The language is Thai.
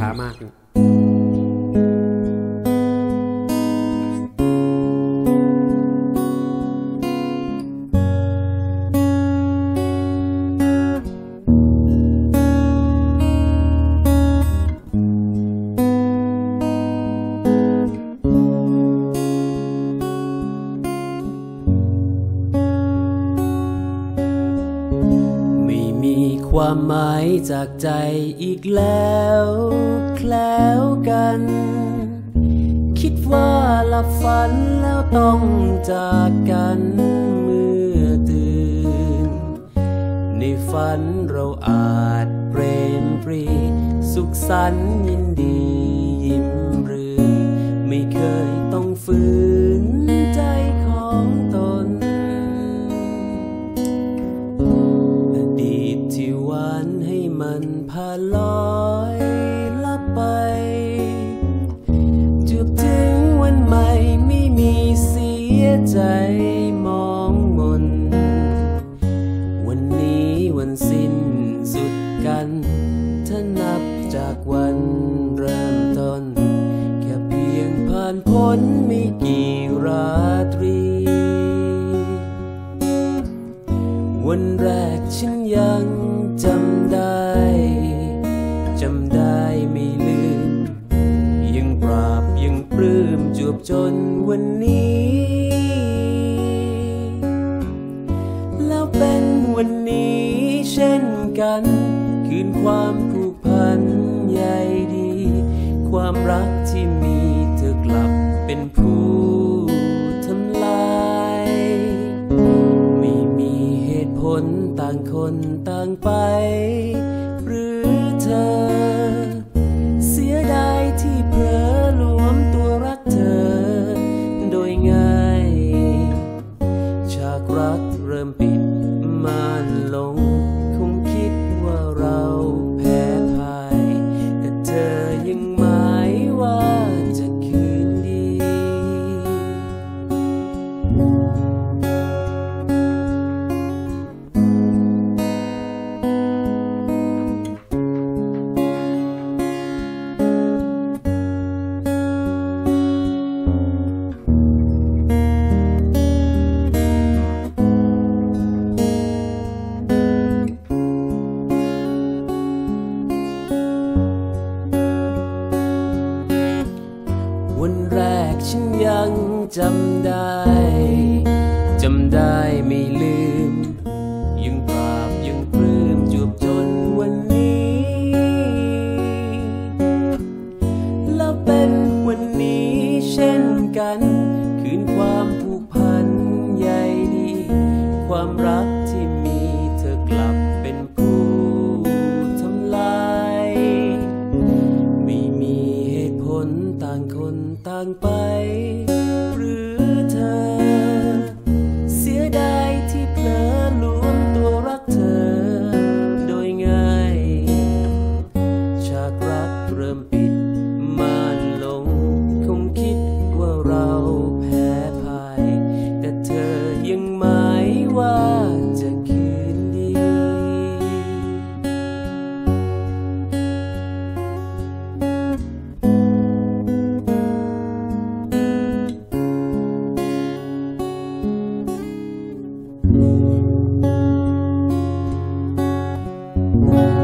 ช้ามาก ความหมายจากใจอีกแล้วแคล้วกัน คิดว่าหลับฝันแล้วต้องจากกันเมื่อตื่น ในฝันเราอาจเปรมปรี สุขสันต์ยินดียิ้มรื่นไม่เคยต้องฝืน มันพาลอยลับไป จุบถึงวันใหม่ไม่มีเสียใจมองมน วันนี้วันสิ้นสุดกันถ้านับจากวันเริ่มต้น แค่เพียงผ่านพ้น จนวันนี้ แล้วเป็นวันนี้เช่นกัน คืนความผูกพันใยดี ความรักที่มีเธอกลับเป็นผู้ทำลาย ไม่มีเหตุผลต่างคนต่างไป วันแรกฉันยังจำได้ คนต่างคนต่างไป ปร